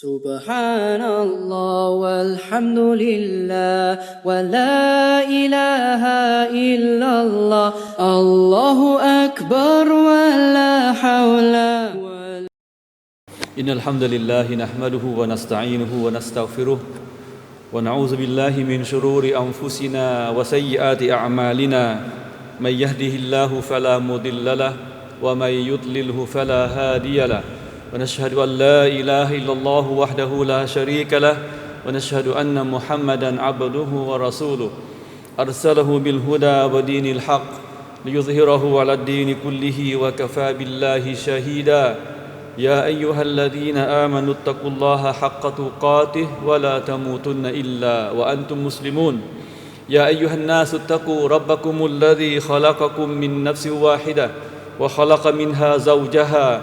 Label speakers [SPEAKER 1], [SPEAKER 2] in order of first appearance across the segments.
[SPEAKER 1] سبحان الله والحمد لله ولا إله إلا الله الله أكبر ولا حول ولا
[SPEAKER 2] إن الحمد لله نحمده ونستعينه ونستغفره ونعوذ بالله من شرور أنفسنا وسيئات أعمالنا من يهده الله فلا مضل له ومن يضلله فلا هادي له ونشهد أن لا إله إلا الله وحده لا شريك له ونشهد أن محمدا عبده ورسوله. أرسله بالهدى ودين الحق ليظهره على الدين كله وكفى بالله شهيدا. يا أيها الذين آمنوا اتقوا الله حق تقاته ولا تموتن إلا وأنتم مسلمون. يا أيها الناس اتقوا ربكم الذي خلقكم من نفس واحدة وخلق منها زوجها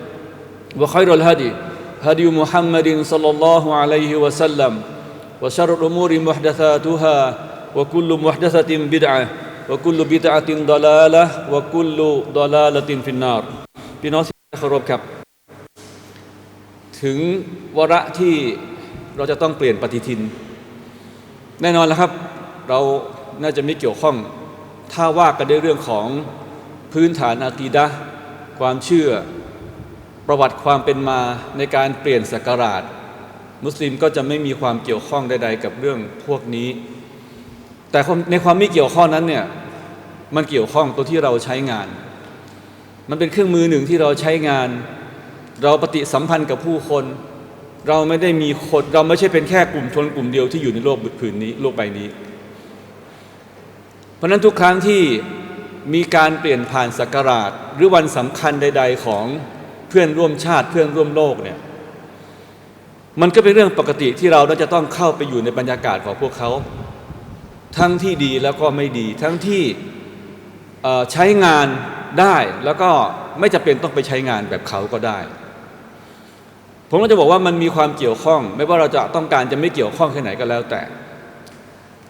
[SPEAKER 2] وخير الهدي هدي محمد صلى الله عليه وسلم وشر الأمور محدثاتها وكل محدثة بدعة وكل بدعة ضلالة وكل ضلالة في النار พี่น้องที่เคารพครับ ถึงวาระที่เราจะต้องเปลี่ยนปฏิทิน แน่นอนแล้วครับ เราน่าจะไม่เกี่ยวข้อง ถ้าว่ากันในเรื่องของพื้นฐานอากีดะห์ความเชื่อ ประวัติความเป็นมาในการเปลี่ยนศักราช มุสลิมก็จะไม่มีความเกี่ยวข้องใด ๆ กับเรื่องพวกนี้ แต่ในความไม่เกี่ยวข้องนั้นเนี่ยมันเกี่ยวข้องตัวที่เราใช้งาน มันเป็นเครื่องมือหนึ่งที่เราใช้งาน เราปฏิสัมพันธ์กับผู้คน เราไม่ได้มีคนเราไม่ใช่เป็นแค่กลุ่มชนกลุ่มเดียวที่อยู่ในโลกผืนนี้โลกใบนี้ เพราะนั้นทุกครั้งที่มีการเปลี่ยนผ่านศักราชหรือวันสำคัญใด ๆ ของ เพื่อนร่วมชาติเพื่อนร่วมโลกเนี่ยมันก็เป็นเรื่องปกติที่เราจะต้องเข้าไปอยู่ในบรรยากาศของพวกเขา ทั้งที่ดีแล้วก็ไม่ดี ทั้งที่ใช้งานได้แล้วก็ไม่จำเป็นต้องไปใช้งานแบบเขาก็ได้ ผมก็จะบอกว่ามันมีความเกี่ยวข้อง ไม่ว่าเราจะต้องการจะไม่เกี่ยวข้องแค่ไหนก็แล้วแต่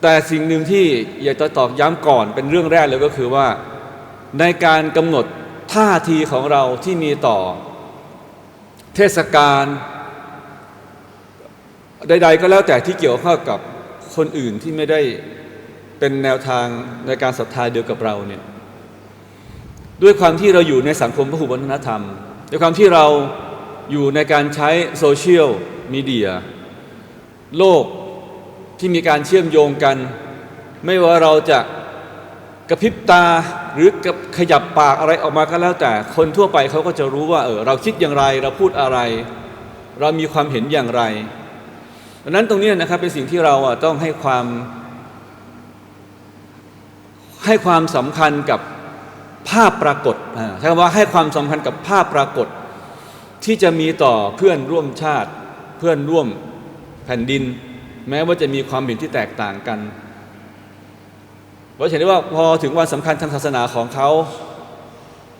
[SPEAKER 2] แต่สิ่งหนึ่งที่อยากจะตอกย้ำก่อนเป็นเรื่องแรกเลยก็คือว่า ในการกำหนดท่าทีของเราที่มีต่อ เทศกาลใด ๆ ก็แล้วแต่ที่เกี่ยวข้องกับคนอื่นที่ไม่ได้เป็นแนวทางในการศรัทธาเดียวกับเราเนี่ยด้วยความที่เราอยู่ในสังคมพหุวัฒนธรรม ด้วยความที่เราอยู่ในการใช้โซเชียลมีเดียโลกที่มีการเชื่อมโยงกัน ไม่ว่าเราจะ กระพริบตาหรือขยับปากอะไรออกมาก็แล้วแต่ คนทั่วไปเขาก็จะรู้ว่าเออเราคิดอย่างไรเราพูดอะไร เรามีความเห็นอย่างไรดังนั้นตรงนี้นะครับเป็นสิ่งที่เราต้องให้ความให้ความสำคัญกับภาพปรากฏใช่คำว่าให้ความสำคัญกับภาพปรากฏ ที่จะมีต่อเพื่อนร่วมชาติ เพื่อนร่วมแผ่นดิน แม้ว่าจะมีความเห็นที่แตกต่างกัน เราเห็นได้ว่าพอถึงวันสำคัญทางศาสนาของเขา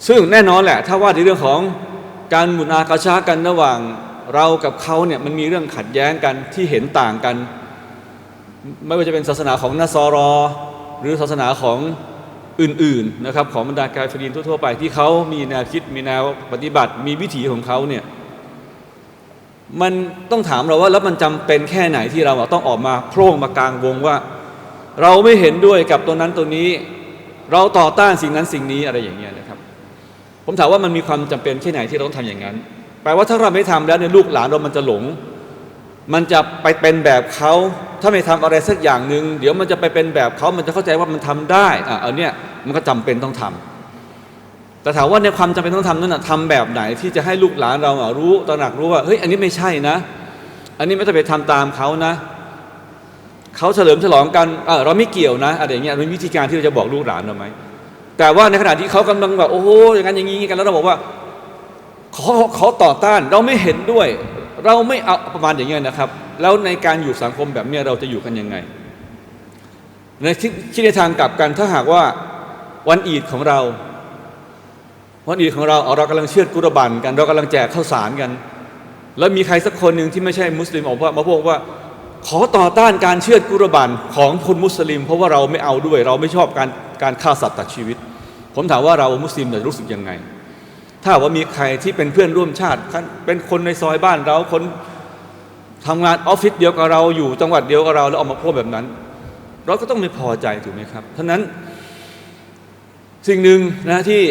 [SPEAKER 2] ซึ่งแน่นอนแหละ ถ้าว่าในเรื่องของการหมุนอากาชากันระหว่างเรากับเขาเนี่ยมันมีเรื่องขัดแย้งกันที่เห็นต่างกัน ไม่ว่าจะเป็นศาสนาของนัสรอ หรือศาสนาของอื่นๆนะครับของบรรดากาฟรินทั่วๆไปที่เขามีแนวคิดมีแนวปฏิบัติ มีวิถีของเขาเนี่ยมันต้องถามเราว่าแล้วมันจำเป็นแค่ไหนที่เราต้องออกมาโพร่งมากลางวงว่า เราไม่เห็นด้วยกับตัวนั้นตัวนี้ เราต่อต้านสิ่งนั้นสิ่งนี้อะไรอย่างเงี้ยนะครับ ผมถามว่ามันมีความจำเป็นแค่ไหนที่เราต้องทำอย่างนั้นแปลว่าถ้าเราไม่ทำแล้วเนี่ยลูกหลานเรามันจะหลง มันจะไปเป็นแบบเขาถ้าไม่ทำอะไรสักอย่างหนึ่งเดี๋ยวมันจะไปเป็นแบบเขามันจะเข้าใจว่ามันทำได้อะอันเนี้ยมันก็จำเป็นต้องทำแต่ถามว่าในความจำเป็นต้องทำนั้นนะทำแบบไหนที่จะให้ลูกหลานเรารู้ตระหนักรู้ว่าเฮ้ยอันนี้ไม่ใช่นะ อันนี้ไม่ต้องไปทำตามเขานะ เขาเฉลิมฉลองกันเราไม่เกี่ยวนะอะไรเงี้ยเป็นวิธีการที่เราจะบอกลูกหลานเราไหมแต่ว่าในขณะที่เขากำลังแบบโอ้โหอย่างนั้นอย่างนี้กันแล้วเราบอกว่าขอขอต่อต้านเราไม่เห็นด้วย เราไม่เอาประมาณอย่างเงี้ยนะครับ แล้วในการอยู่สังคมแบบเนี้ยเราจะอยู่กันยังไง ในที่ที่ในทางกลับกันถ้าหากว่าวันอีดของเรา วันอีดของเราเอาเรากำลังเชื่อดกุรบันกัน เรากำลังแจกข้าวสารกัน แล้วมีใครสักคนหนึ่งที่ไม่ใช่มุสลิมออกว่ามาบอกว่า ขอต่อต้านการเชือดกุรบันของคนมุสลิม เพราะว่าเราไม่เอาด้วย เราไม่ชอบการการฆ่าสัตว์ตัดชีวิต ผมถามว่าเรามุสลิมจะรู้สึกยังไง ถ้าว่ามีใครที่เป็นเพื่อนร่วมชาติ เป็นคนในซอยบ้านเราคนทำงานออฟฟิศเดียวกับเราอยู่จังหวัดเดียวกับเราแล้วออกมาพูดแบบนั้น เราก็ต้องไม่พอใจถูกไหมครับท่านั้นสิ่งหนึ่งนะที่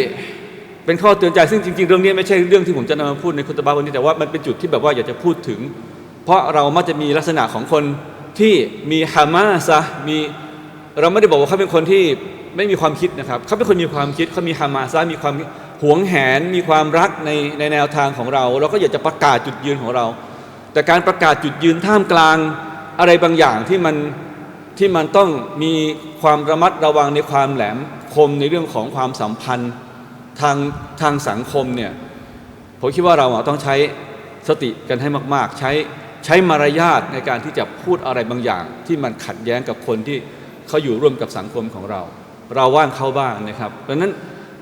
[SPEAKER 2] เป็นข้อเตือนใจซึ่งจริง ๆ เรื่องนี้ไม่ใช่เรื่องที่ผมจะนำมาพูดในคุตบาวันนี้แต่ว่ามันเป็นจุดที่แบบว่าอยากจะพูดถึง เพราะเรามักจะมีลักษณะของคนที่มีฮามาซะมีเราไม่ได้บอกว่าเขาเป็นคนที่ไม่มีความคิดนะครับ เขาเป็นคนมีความคิดเขามีฮามาซะมีความหวงแหนมีความรักในในแนวทางของเรา เราก็อยากจะประกาศจุดยืนของเรา แต่การประกาศจุดยืนท่ามกลางอะไรบางอย่างที่มันที่มันต้องมีความระมัดระวังในความแหลมคมในเรื่องของความสัมพันธ์ทางทางสังคมเนี่ยผมคิดว่าเราต้องใช้สติกันให้มาก ๆ ใช้ ใช้มารยาทในการที่จะพูดอะไรบางอย่าง ที่มันขัดแย้งกับคนที่เขาอยู่ร่วมกับสังคมของเรา เราว่างเขาบ้างนะครับดังนั้น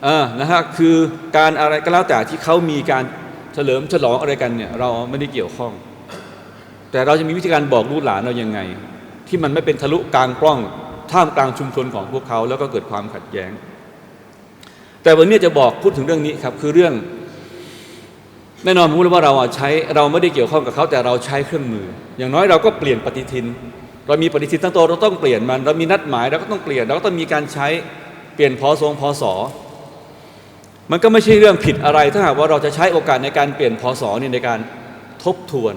[SPEAKER 2] เออนะฮะคือการอะไรก็แล้วแต่ที่เขามีการเฉลิมฉลองอะไรกันเนี่ยเราไม่ได้เกี่ยวข้อง แต่เราจะมีวิธีการบอกลูกหลานเรายังไง ที่มันไม่เป็นทะลุกลางกล้องท่ามกลางชุมชนของพวกเขาแล้วก็เกิดความขัดแย้ง แต่วันนี้จะบอกพูดถึงเรื่องนี้ครับคือเรื่อง แน่นอนผมรู้แล้วว่าเราใช้เราไม่ได้เกี่ยวข้องกับเขาแต่เราใช้เครื่องมือ อย่างน้อยเราก็เปลี่ยนปฏิทิน เรามีปฏิทินตั้งตัวเราต้องเปลี่ยนมัน เรามีนัดหมายเราก็ต้องเปลี่ยนเราก็ต้องมีการใช้เปลี่ยนพอทรงพอสอมันก็ไม่ใช่เรื่องผิดอะไร ถ้าหากว่าเราจะใช้โอกาสในการเปลี่ยนพอสอนี่ในการทบทวน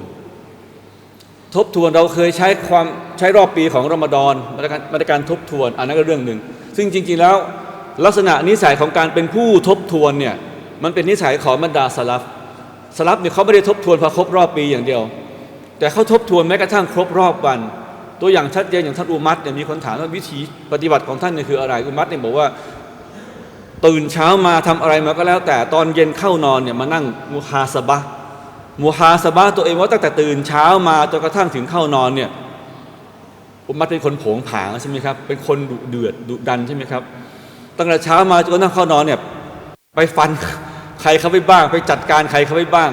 [SPEAKER 2] ทบทวนเราเคยใช้ความใช้รอบปีของรอมฎอนมาตรการมาตรการทบทวน อันนั้นก็เรื่องหนึ่ง ซึ่งจริง ๆแล้วลักษณะนิสัยของการเป็นผู้ทบทวนเนี่ยมันเป็นนิสัยของบรรดาสลับ สลับเนี่ยเขาไม่ได้ทบทวนพอครบรอบปีอย่างเดียว แต่เขาทบทวนแม้กระทั่งครบรอบวัน ตัวอย่างชัดเจนอย่างท่านอุมัตเนี่ยมีคนถามว่าวิธีปฏิบัติของท่านเนี่ยคืออะไรอุมัตเนี่ยบอกว่าตื่นเช้ามาทำอะไรมาก็แล้ว แต่ตอนเย็นเข้านอนเนี่ยมานั่งมุฮาสบะมูฮาสบะตัวเองว่าตั้งแต่ตื่นเช้ามาจนกระทั่งถึงเข้านอนเนี่ยอุมมัดเป็นคนผงผางใช่ไหมครับเป็นคนดุเดือดดุดันใช่ไหมครับตั้งแต่เช้ามาจนกระทั่งเข้านอนเนี่ยไปฟัน ใครเขาไปบ้าง ไปจัดการใครเขาไปบ้าง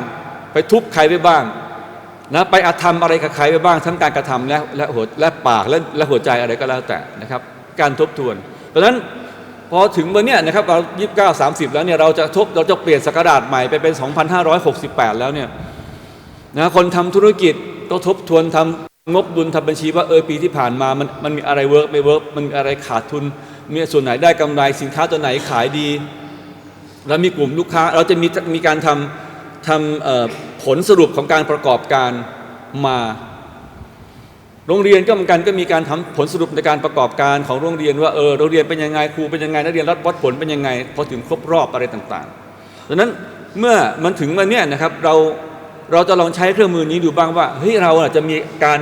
[SPEAKER 2] ไปทุบใครไปบ้างนะไปอาธรรมอะไรกับใครไปบ้าง ทั้งการกระทำและและหัวและปากและและหัวใจอะไรก็แล้วแต่นะครับ การทบทวน เพราะฉะนั้นพอถึงวันนี้นะครับเรายี่สิบเก้าสามสิบแล้วเนี่ยเราจะทบเราจะเปลี่ยนสกราชใหม่ไปเป็น 2568 แล้วเนี่ยนะคนทำธุรกิจก็ทบทวนทำงบดุลทำบัญชีว่าเออปีที่ผ่านมามันมันมีอะไรเวิร์กไม่เวิร์กมันมีอะไรขาดทุนมีส่วนไหนได้กำไรสินค้าตัวไหนขายดี แล้วมีกลุ่มลูกค้าเราจะมีมีการทำทำผลสรุปของการประกอบการมา โรงเรียนก็เหมือนกันก็มีการทำผลสรุปในการประกอบการของโรงเรียนว่าเออโรงเรียนเป็นยังไงครูเป็นยังไงนักเรียนรับวัดผลเป็นยังไงพอถึงครบรอบอะไรต่างๆดังนั้นเมื่อมันถึงวันเนี้ยนะครับเราเราจะลองใช้เครื่องมือนี้ดูบ้างว่าเฮ้ยเราอาจจะมีการ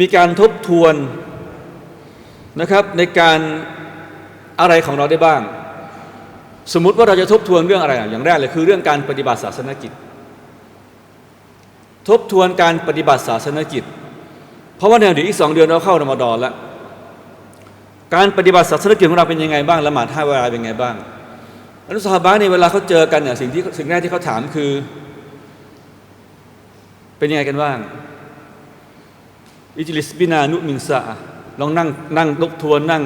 [SPEAKER 2] มีการทบทวนนะครับในการอะไรของเราได้บ้าง สมมุติว่าเราจะทบทวนเรื่องอะไรอย่างแรกเลยคือเรื่องการปฏิบัติศาสนกิจ ทบทวนการปฏิบัติศาสนกิจ เพราะว่าเนี่ยเดี๋ยวอีกสองเดือนเราเข้ารอมฎอนแล้วการปฏิบัติศาสนกิจของเราเป็นยังไงบ้างละหมาดห้าเวลาเป็นยังไงบ้างอนุสาบะเนี่เวลาเขาเจอกันเนี่ยสิ่งที่สิ่งแรกที่เขาถามคือ เป็นยังไงกันบ้างอิจลิสบินานุมินซาลองนั่งนั่งทบทวนนั่ง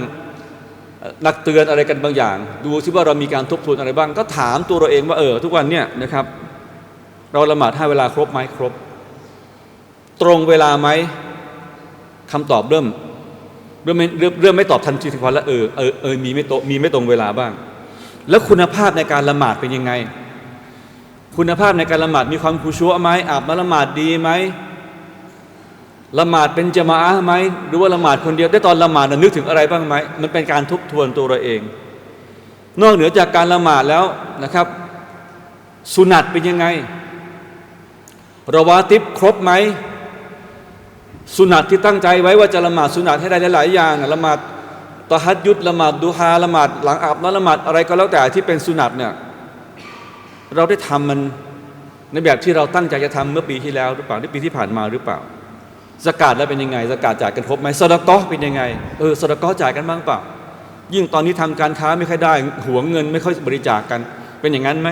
[SPEAKER 2] เอ่อนักเตือนอะไรกันบางอย่าง ดูซิว่าเรามีการทบทวนอะไรบ้าง ก็ถามตัวเราเองว่าเออทุกวันเนี่ยนะครับ เราละหมาดห้าเวลาครบไหมครบ ตรงเวลาไหมคำตอบเริ่มเริ่มไม่เริ่มเริ่มไม่ตอบทันทีทันควันแล้วเออเออเออมีไม่ตมีไม่ตรงเวลาบ้าง แล้วคุณภาพในการละหมาดเป็นยังไง คุณภาพในการละหมาดมีความคุชัวไหมอาบมาละหมาดดีไหม ละหมาดเป็นจมะอะไหมหรือว่าละหมาดคนเดียวได้ตอนละหมาดนะนึกถึงอะไรบ้างไหมมันเป็นการทบทวนตัวเราเอง นอกเหนือจากการละหมาดแล้วนะครับ สุนัตเป็นยังไงระวาติบครบไหมสุนัตที่ตั้งใจไว้ว่าจะละหมาดสุนัตให้ได้หลายๆอย่างละหมาดตะฮัดยุดละหมาดดูฮาละหมาดหลังอาบน้ำละหมาดอะไรก็แล้วแต่ที่เป็นสุนัตเนี่ยเราได้ทำมันในแบบที่เราตั้งใจจะทำเมื่อปีที่แล้วหรือเปล่าหรือปีที่ผ่านมาหรือเปล่า สกาดแล้วเป็นยังไงสกาดจ่ายกันครบไหมสดกอเป็นยังไงเออสดกอจ่ายกันบ้างเปล่ายิ่งตอนนี้ทำการค้าไม่ค่อยได้หัวเงินไม่ค่อยบริจาคกันเป็นอย่างนั้นไหม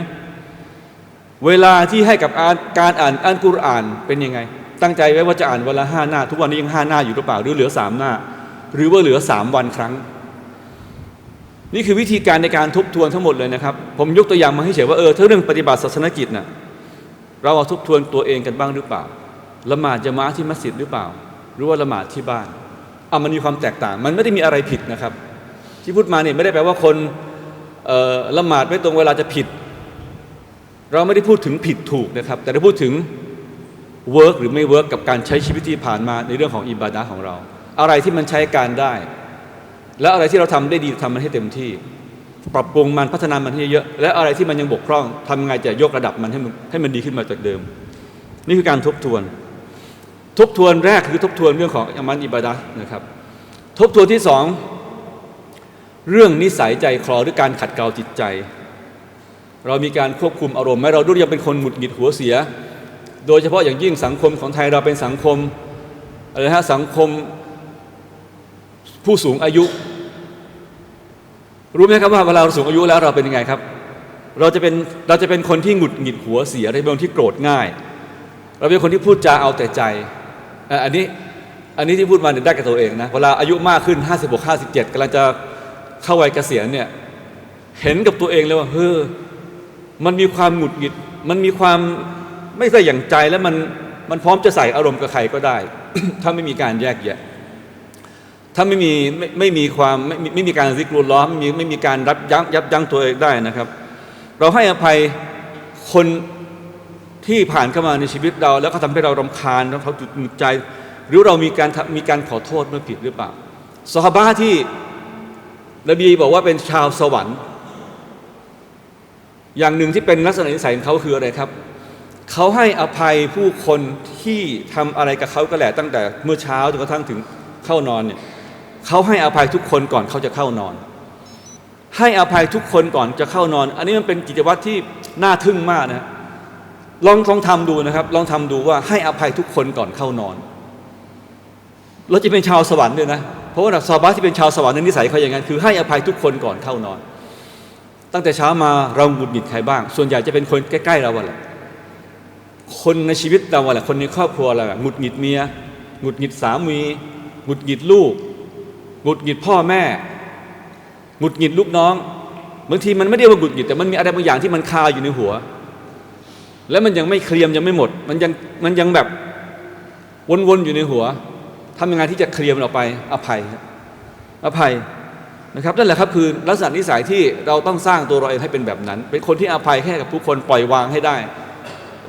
[SPEAKER 2] เวลาที่ให้กับาการอ่านอัลกุรอานเป็นยังไง ตั้งใจไว้ว่าจะอ่านวันละห้าหน้า ทุกวันนี้ยังห้าหน้าอยู่หรือเปล่าหรือเหลือสามหน้า หรือว่าเหลือสามวันครั้ง นี่คือวิธีการในการทบทวนทั้งหมดเลยนะครับ ผมยกตัวอย่างมาให้เฉยว่าเออถ้าเรื่องปฏิบัติศาสนกิจน่ะเราเอาทบทวนตัวเองกันบ้างหรือเปล่า ละหมาดจะมาที่มัสยิดหรือเปล่า หรือว่าละหมาดที่บ้านอะมันมีความแตกต่าง มันไม่ได้มีอะไรผิดนะครับ ที่พูดมาเนี่ยไม่ได้แปลว่าคนละหมาดไม่ตรงเวลาจะผิด เราไม่ได้พูดถึงผิดถูกนะครับ แต่เราพูดถึงเวิร์กหรือไม่เวิร์กกับการใช้ชีวิตที่ผ่านมาในเรื่องของอิบาดะห์ของเรา อะไรที่มันใช้การได้ และอะไรที่เราทำได้ดีทำมันให้เต็มที่ ปรับปรุงมันพัฒนามันให้เยอะและอะไรที่มันยังบกพร่องทำไงจะยกระดับมันให้มันให้มันดีขึ้นมาจากเดิม นี่คือการทบทวน ทบทวนแรกคือทบทวนเรื่องของอามันอิบาดะนะครับ ทบทวนที่สองเรื่องนิสัยใจคลอหรือการขัดเกลาจิตใจ เรามีการควบคุมอารมณ์ไหมเราด้วยยังเป็นคนหงุดหงิดหัวเสีย โดยเฉพาะอย่างยิ่งสังคมของไทยเราเป็นสังคมอะไรฮะสังคมผู้สูงอายุ รู้ไหมครับว่าเวลาเราสูงอายุแล้วเราเป็นยังไงครับ เราจะเป็นเราจะเป็นคนที่หงุดหงิดหัวเสียเราเป็นคนที่โกรธง่าย เราเป็นคนที่พูดจาเอาแต่ใจ อันนี้อันนี้ที่พูดมาเนี่ยได้กับตัวเองนะเวลาอายุมากขึ้น 56 57กำลังจะเข้าวัยเกษียณเนี่ยเห็นกับตัวเองเลยว่าเฮ้อมันมีความหงุดหงิด มันมีความไม่ใส่อย่างใจแล้วมันมันพร้อมจะใส่อารมณ์กับใครก็ได้ ถ้าไม่มีการแยกแยะ ถ้าไม่มีไม่ไม่มีความไม่ไม่ไม่มีการซิกรุลล้อมไม่มีไม่มีการรับยั้งยับยั้งตัวเองได้นะครับ เราให้อภัยคน ที่ผ่านเข้ามาในชีวิตเรา แล้วเขาทำให้เรารำคาญแล้เขาจุดหงุดใจ หรือเรามีการมีการขอโทษเมื่อผิดหรือเปล่าสฮาบะที่นบีบอกว่าเป็นชาวสวรรค์ อย่างหนึ่งที่เป็นลักษณะนิสัยของเขาคืออะไรครับ เขาให้อภัยผู้คนที่ทำอะไรกับเขาก็แหละตั้งแต่เมื่อเช้าจนกระทั่งถึงเข้านอนเนี่ยเขาให้อภัยทุกคนก่อนเขาจะเข้านอน ให้อภัยทุกคนก่อนจะเข้านอน อันนี้มันเป็นกิจวัตรที่น่าทึ่งมากนะ ลองลองทำดูนะครับ ลองทำดูว่าให้อภัยทุกคนก่อนเข้านอนเราจะเป็นชาวสวรรค์ด้วยนะ เพราะว่าซาบะที่เป็นชาวสวรรค์นนิสัยเขาอย่างนั้นคือให้อภัยทุกคนก่อนเข้านอน ตั้งแต่เช้ามาเราหงุดหงิดใครบ้าง ส่วนใหญ่จะเป็นคนใกล้ๆเราแหละคนในชีวิตเราแหละคนในครอบครัวเราแหละหงุดหงิดเมียหงุดหงิดสามีหงุดหงิดลูกหงุดหงิดพ่อแม่หงุดหงิดลูกน้องบางทีมันไม่ได้ว่าหงุดหงิดแต่มันมีอะไรบางอย่างที่มันคาอยู่ในหัว แล้วมันยังไม่เคลียมยังไม่หมด มันยังมันยังแบบวนๆอยู่ในหัวทำยังไงที่จะเคลียร์มันออกไปอภัยอภัยนะครับนั่นแหละครับคือลักษณะนิสัยที่เราต้องสร้างตัวเราเองให้เป็นแบบนั้น เป็นคนที่อภัยแค่กับผู้คนปล่อยวางให้ได้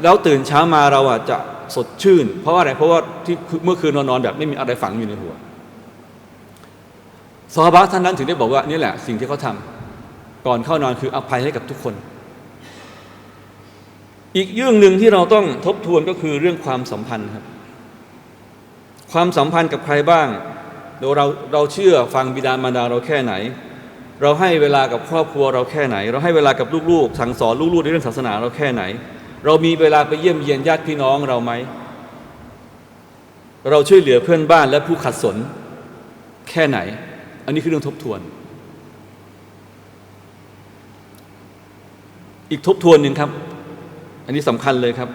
[SPEAKER 2] แล้วตื่นเช้ามาเราอะจะสดชื่น เพราะว่าอะไรเพราะว่าที่เมื่อคืนนอนๆแบบไม่มีอะไรฝังอยู่ในหัวซอฮาบะท่านนั้นถึงได้บอกว่านี่แหละสิ่งที่เขาทำก่อนเข้านอนคืออภัยให้กับทุกคน อีกเรื่องหนึ่งที่เราต้องทบทวนก็คือเรื่องความสัมพันธ์ครับ ความสัมพันธ์กับใครบ้างเราเราเราเชื่อฟังบิดามารดาเราแค่ไหน เราให้เวลากับครอบครัวเราแค่ไหน เราให้เวลากับลูกๆ สั่งสอนลูกๆในเรื่องศาสนาเราแค่ไหน เรามีเวลาไปเยี่ยมเยียนญาติพี่น้องเราไหม เราช่วยเหลือเพื่อนบ้านและผู้ขัดสนแค่ไหน อันนี้คือเรื่องทบทวน อีกทบทวนหนึ่งครับ อันนี้สำคัญเลยครับ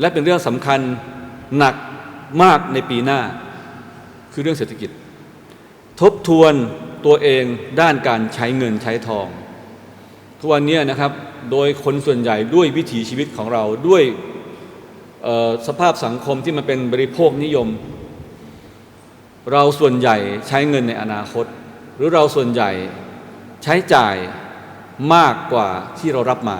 [SPEAKER 2] และเป็นเรื่องสำคัญหนักมากในปีหน้า คือเรื่องเศรษฐกิจ ทบทวนตัวเองด้านการใช้เงินใช้ทอง ทุกวันนี้นะครับ โดยคนส่วนใหญ่ด้วยวิถีชีวิตของเราด้วยสภาพสังคมที่มันเป็นบริโภคนิยม เราส่วนใหญ่ใช้เงินในอนาคต หรือเราส่วนใหญ่ใช้จ่ายมากกว่าที่เรารับมา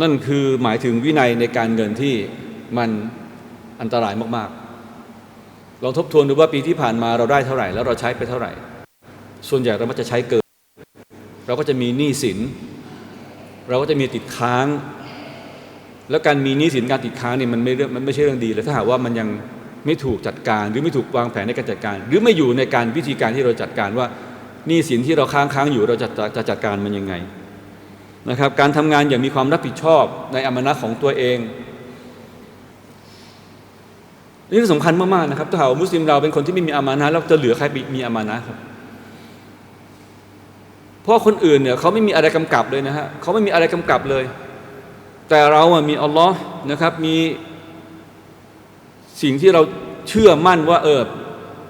[SPEAKER 2] นั่นคือหมายถึงวินัยในการเงินที่มันอันตรายมากๆ ลองทบทวนดูว่าปีที่ผ่านมาเราได้เท่าไหร่ แล้วเราใช้ไปเท่าไหร่ ส่วนใหญ่เรามักจะใช้เกิน เราก็จะมีหนี้สิน เราก็จะมีติดค้าง แล้วการมีหนี้สินการติดค้างเนี่ยมันไม่เรื่องมันไม่ใช่เรื่องดีเลยถ้าหากว่ามันยังไม่ถูกจัดการหรือไม่ถูกวางแผนในการจัดการ หรือไม่อยู่ในการวิธีการที่เราจัดการว่าหนี้สินที่เราค้างค้างอยู่เราจะจะจัดการมันยังไง นะครับการทำงานอย่างมีความรับผิดชอบในอามานะของตัวเองนี่สำคัญมากๆนะครับถ้าหากว่ามุสลิมเราเป็นคนที่ไม่มีอามานะแล้วจะเหลือใครมีอามานะครับเพราะคนอื่นเนี่ยเขาไม่มีอะไรกำกับเลยนะฮะเขาไม่มีอะไรกำกับเลย แต่เราอะมีอัลลอฮ์นะครับมีสิ่งที่เราเชื่อมั่นว่าเออ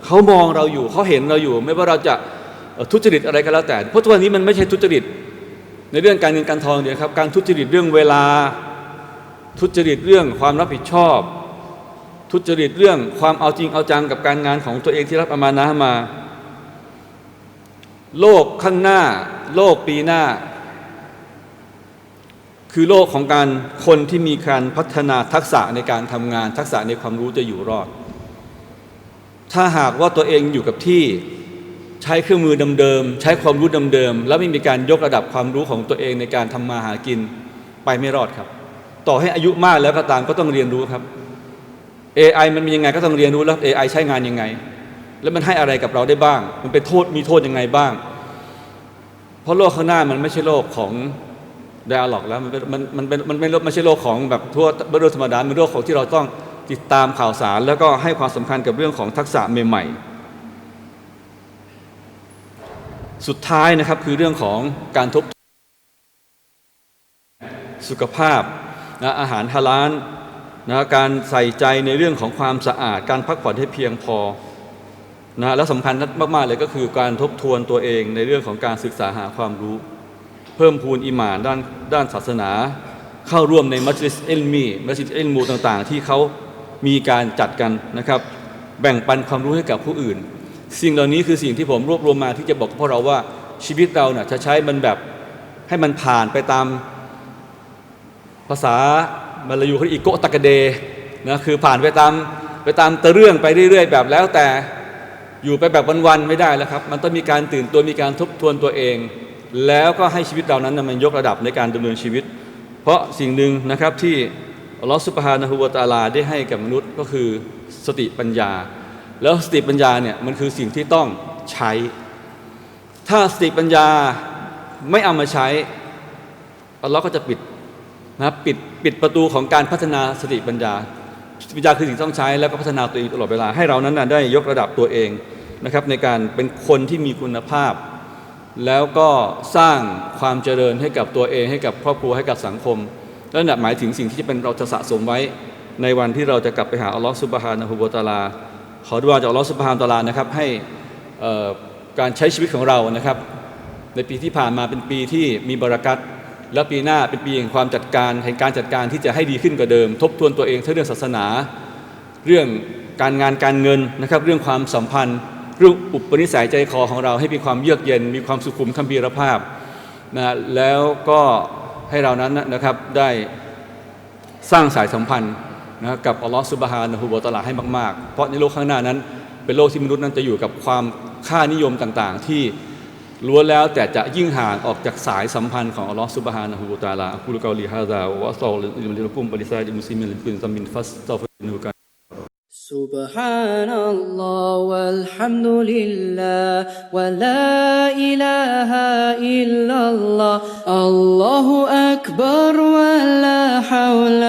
[SPEAKER 2] เขามองเราอยู่เขาเห็นเราอยู่ ไม่ว่าเราจะทุจริตอะไรก็แล้วแต่ เพราะทุกวันนี้มันไม่ใช่ทุจริต ในเรื่องการเงินการทองเดียวครับการทุจริตเรื่องเวลา ทุจริตเรื่องความรับผิดชอบ ทุจริตเรื่องความเอาจริงเอาจังกับการงานของตัวเองที่รับอามานะมา โลกข้างหน้า โลกปีหน้า คือโลกของการคนที่มีการพัฒนาทักษะในการทำงาน ทักษะในความรู้จะอยู่รอด ถ้าหากว่าตัวเองอยู่กับที่ ใช้เครื่องมือเดิมๆใช้ความรู้เดิมๆแล้วไม่มีการยกระดับความรู้ของตัวเองในการทำมาหากินไปไม่รอดครับ ต่อให้อายุมากแล้วก็ตามก็ต้องเรียนรู้ครับ AI มันมียังไงก็ต้องเรียนรู้แล้ว AI ใช้งานยังไง แล้วมันให้อะไรกับเราได้บ้าง มันเป็นโทษมีโทษยังไงบ้าง เพราะโลกข้างหน้ามันไม่ใช่โลกของดอะล็อกแล้วมันเป็นมันมันเป็นมันไม่ไม่ใช่โลกของแบบทั่วเรื่องธรรมดามันโลกของที่เราต้องติดตามข่าวสาร แล้วก็ให้ความสำคัญกับเรื่องของทักษะใหม่ๆ สุดท้ายนะครับคือเรื่องของการทบทวนสุขภาพนะอาหารฮาลาลนะการใส่ใจในเรื่องของความสะอาด การพักผ่อนให้เพียงพอนะและสำคัญมากๆเลยก็คือการทบทวนตัวเองในเรื่องของการศึกษาหาความรู้ เพิ่มพูนอิหมานด้านด้านศาสนา เข้าร่วมในมัจลิสเอลมีมัจลิสเอลมูต่างๆ ที่เขามีการจัดกันนะครับ แบ่งปันความรู้ให้กับผู้อื่น สิ่งเหล่านี้คือสิ่งที่ผมรวบรวมมาที่จะบอกกับพวกเราว่าชีวิตเราเนี่ยจะใช้มันแบบให้มันผ่านไปตามภาษามาลายูเขาอีโกตะกะเดนะคือผ่านไปตามไปตามตะเรื่องไปเรื่อย ๆ แบบแล้วแต่อยู่ไปแบบวันๆไม่ได้แล้วครับ มันต้องมีการตื่นตัวมีการทบทวนตัวเอง แล้วก็ให้ชีวิตเรานั้นนะมันยกระดับในการดำเนินชีวิต เพราะสิ่งหนึ่งนะครับที่อัลลอฮฺสุบฮานะฮูวะตาลาได้ให้กับมนุษย์ก็คือสติปัญญา แล้วสติปัญญาเนี่ยมันคือสิ่งที่ต้องใช้ ถ้าสติปัญญาไม่เอามาใช้อัลลอฮ์ก็จะปิดนะครับปิดปิดประตูของการพัฒนาสติปัญญาสติปัญญาคือสิ่งที่ต้องใช้แล้วก็พัฒนาตัวเองตลอดเวลาให้เรานั้นนะได้ยกระดับตัวเองนะครับ ในการเป็นคนที่มีคุณภาพ แล้วก็สร้างความเจริญให้กับตัวเองให้กับครอบครัวให้กับสังคมนั่นหมายถึงสิ่งที่จะเป็นเราจะสะสมไว้ในวันที่เราจะกลับไปหาอัลลอฮฺสุบฮานะฮูวะตาลา ขอดุอาจากอัลลอฮฺสุบฮานตะอาลานะครับให้การใช้ชีวิตของเรานะครับ ในปีที่ผ่านมาเป็นปีที่มีบารักัตแล้วปีหน้าเป็นปีแห่งความจัดการแห่งการจัดการที่จะให้ดีขึ้นกว่าเดิม ทบทวนตัวเองทั้งเรื่องศาสนา เรื่องการงานการเงินนะครับ เรื่องความสัมพันธ์เรื่องอุปนิสัยใจคอของเราให้มีความเยือกเย็น มีความสุขุมคัมภีรภาพนะแล้วก็ให้เรานั้นนะครับได้สร้างสายสัมพันธ์ นะกับอัลลอฮฺสุบฮานะฮูวะตะอาลาให้มากๆ เพราะในโลกข้างหน้านั้น เป็นโลกที่มนุษย์นั้นจะอยู่กับความค่านิยมต่างๆ ที่ ล้วนแล้วแต่จะยิ่งห่างออกจากสายสัมพันธ์ของอัลลอฮฺซุบฮานะฮูวะตะอาลาอักูลุกอลีฮะซาวะอัสซอลิลิลุกุมบริซาลิมุสลิมินลิกุนซัมมินฟัสตัฟฟิรุกัน
[SPEAKER 1] سبحان الله والحمد لله ولا إله إلا الله الله أكبر ولا حول